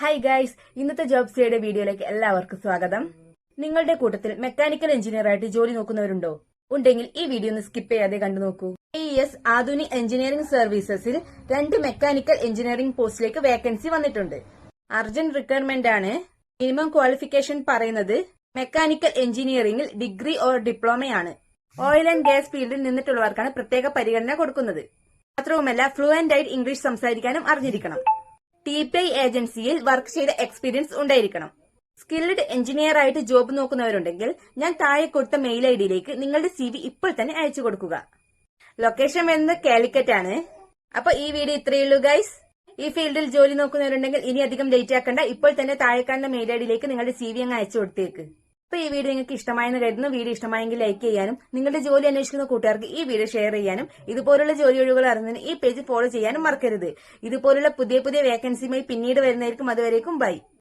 Hi guys ഇന്നത്തെ job സിയുടെ വീഡിയോയിലേക്ക് എല്ലാവർക്കും സ്വാഗതം. നിങ്ങളുടെ കൂട്ടത്തിൽ മെക്കാനിക്കൽ എഞ്ചിനീയർ ആയിട്ട് ജോലി നോക്കുന്നവരുണ്ടോ? ഉണ്ടെങ്കിൽ ഈ വീഡിയോ ഒന്ന് സ്കിപ്പ് ചെയ്യാതെ കണ്ടു നോക്കൂ. ഇ എസ് ആധുനിക് എഞ്ചിനീയറിംഗ് സർവീസസിൽ രണ്ട് മെക്കാനിക്കൽ എഞ്ചിനീയറിംഗ് പോസ്റ്റിലേക്ക് വേക്കൻസി വന്നിട്ടുണ്ട്. അർജന്റ് റിക്വയർമെന്റ് ആണ്. മിനിമം ക്വാളിഫിക്കേഷൻ പറയുന്നത് മെക്കാനിക്കൽ എഞ്ചിനീയറിംഗിൽ ഡിഗ്രി ഓർ ഡിപ്ലോമയാണ് ഓയിൽ ആൻഡ് ഗ്യാസ് ഫീൽഡിൽ നിന്നിട്ടുള്ളവർക്കാണ് പ്രത്യേക പരിഗണന കൊടുക്കുന്നത്. മാത്രവുമല്ല ഫ്ലുവന്റ് ആയിട്ട് ഇംഗ്ലീഷ് സംസാരിക്കാനും അറിഞ്ഞിരിക്കണം. ടി പി ഐ ഏജൻസിയിൽ വർക്ക് ചെയ്ത എക്സ്പീരിയൻസ് ഉണ്ടായിരിക്കണം. സ്കിൽഡ് എഞ്ചിനീയർ ആയിട്ട് ജോബ് നോക്കുന്നവരുണ്ടെങ്കിൽ ഞാൻ താഴെ കൊടുത്ത മെയിൽ ഐ ഡിയിലേക്ക് നിങ്ങളുടെ സി വി ഇപ്പോൾ തന്നെ അയച്ചു കൊടുക്കുക. ലൊക്കേഷൻ വരുന്നത് കാലിക്കറ്റ് ആണ്. അപ്പൊ ഈ വീഡിയോ ഇത്രയേ ഉള്ളൂ ഗൈസ് ഈ ഫീൽഡിൽ ജോലി നോക്കുന്നവരുണ്ടെങ്കിൽ ഇനി അധികം ലേറ്റ് ആക്കണ്ട. ഇപ്പോൾ തന്നെ താഴെ കാണുന്ന മെയിൽ ഐ ഡിയിലേക്ക് നിങ്ങളുടെ സി വി അങ്ങ് അയച്ചു കൊടുത്തേക്ക്. അപ്പൊ ഈ വീഡിയോ നിങ്ങൾക്ക് ഇഷ്ടമായെന്ന് കരുതുന്നു. വീഡിയോ ഇഷ്ടമായെങ്കിൽ ലൈക്ക് ചെയ്യാനും നിങ്ങളുടെ ജോലി അന്വേഷിക്കുന്ന കൂട്ടുകാർക്ക് ഈ വീഡിയോ ഷെയർ ചെയ്യാനും ഇതുപോലുള്ള ജോലി ഒഴിവുകൾ അറിഞ്ഞതിന് ഈ പേജ് ഫോളോ ചെയ്യാനും മറക്കരുത്. ഇതുപോലുള്ള പുതിയ പുതിയ വേക്കൻസിയുമായി പിന്നീട് വരുന്നതായിരിക്കും. അതുവരേക്കും ബൈ